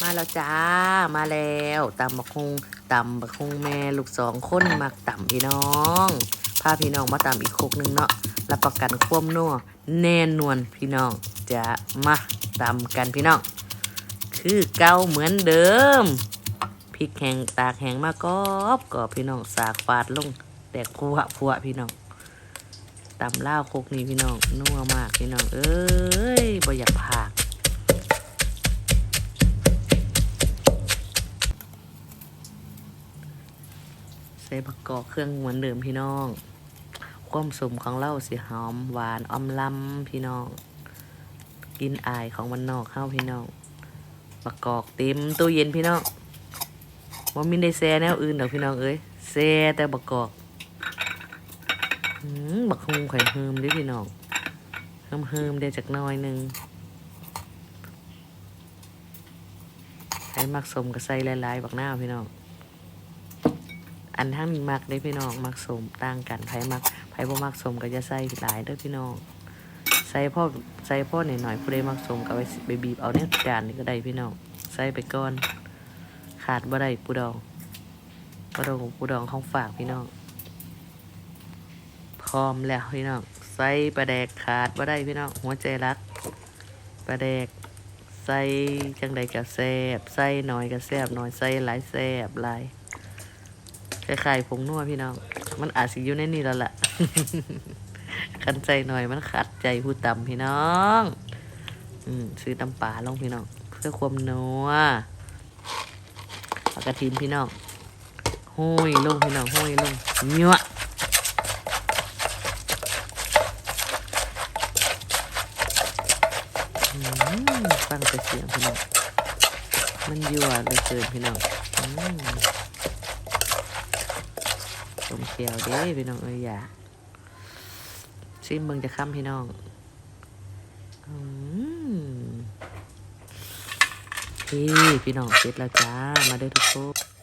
มาแล้วจ้า มาแล้วตำบักฮุงตำบักฮุงแม่ลูกสองคนมักตำพี่น้องพาพี่น้องมาตำอีกครกหนึงเนาะรับประกันความนัวแน่นวนพี่น้องจะมาตำกันพี่น้อง คือเก่าเหมือนเดิมพริกแห้งตากแห้งมากรอบกรอบพี่น้องสากฟาดลงแตกพัวพัวพี่น้องตำเล่าวโคกนี้พี่น้องนัวมากพี่น้อง เอ้ยบ่อยากผาก ใส่ผักกอกเครื่องเหมือนเดิมพี่น้องความสมของเราสิหอมหวานอมลำพี่น้อง กินอายของมันนอกเข้าพี่น้องผักกอกเต็มตู้เย็นพี่น้องว่ามินได้แซ่แนวอื่นดอกพี่น้องเอ้ยแซ่แต่บักกอกอืมบักฮุงไข่เฮิมด้วยพี่น้องเฮิมเฮิมๆเดี๋ยวจากน้อยหนึ่งใส่มักสมกับใส่หลายๆบักหน้าพี่น้อง อันทั้งนี้มักได้พี่น้องมักสมต่างกันไผมักไผบ่มักสมก็จะใส่หลายเด้อพี่น้องใส่พ่อใส่พ่อหน่อยๆผู้ใดมักสมก็ไปไปบีบเอาเนี่ยจานนี่ก็ได้พี่น้องใส่ไปก่อน ขาดบ่ได้ปูดองปูดองปูดองของฝากพี่น้องพร้อมแล้วพี่น้องใส่ปลาแดกขาดบ่ได้พี่น้องหัวใจรักปลาแดกใส่จังใดก็แซ่บใส่หน่อยก็แซ่บหน่อยใส่หลายแซ่บหลาย คล้ายๆผงนัวพี่น้อง มันอาจสิอยู่ในนี่แล้วล่ะ คันใจหน่อยมันขัดใจผู้ต่ำพี่น้อง อืมซื้อตำป่าลงพี่น้อง เพื่อความนัวกระถินพี่น้องห้อยลงพี่น้องห้อยลงเนื้อฟังแต่เสียงพี่น้อง มันยั่วเหลยเกินพี่น้องอ สมเขียวเด้พี่น้องเอ้ยอย่าซิมเบิงจะค้ำพี่น้องอืมพี่พี่น้องเสร็จแล้วจ้า มาเด้อทุกคน